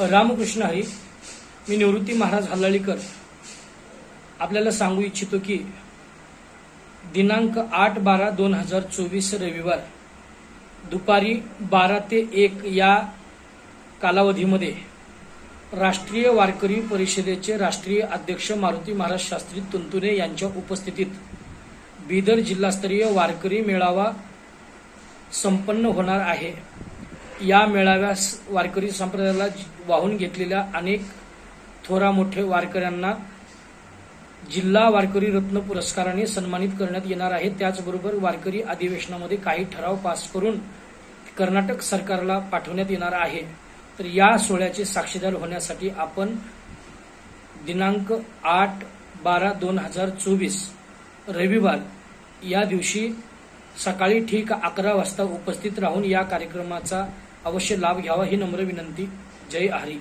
रामकृष्ण हरी मी निवृत्ती महाराज हल्लाळीकर. आपल्याला सांगू इच्छितो की दिनांक आठ बारा दोन हजार चोवीस रविवार दुपारी बारा ते एक या कालावधीमध्ये राष्ट्रीय वारकरी परिषदेचे राष्ट्रीय अध्यक्ष मारुती महाराज शास्त्री तुंतुरे यांच्या उपस्थितीत बीदर जिल्हास्तरीय वारकरी मेळावा संपन्न होणार आहे. या मेळाव्यास वारकरी संप्रदायाला वाहून घेतलेल्या अनेक थोरा मोठे वारकऱ्यांना जिल्हा वारकरी रत्न पुरस्काराने सन्मानित करण्यात येणार आहे. त्याचबरोबर वारकरी अधिवेशनामध्ये काही ठराव पास करून कर्नाटक सरकारला पाठवण्यात येणार आहे. तर या सोहळ्याचे साक्षीदार होण्यासाठी आपण दिनांक आठ बारा दोन हजार चोवीस रविवार या दिवशी सकाळी ठीक अकरा वाजता उपस्थित राहून या कार्यक्रमाचा अवश्य लाभ घ्यावा ही नम्र विनंती. जय हरी.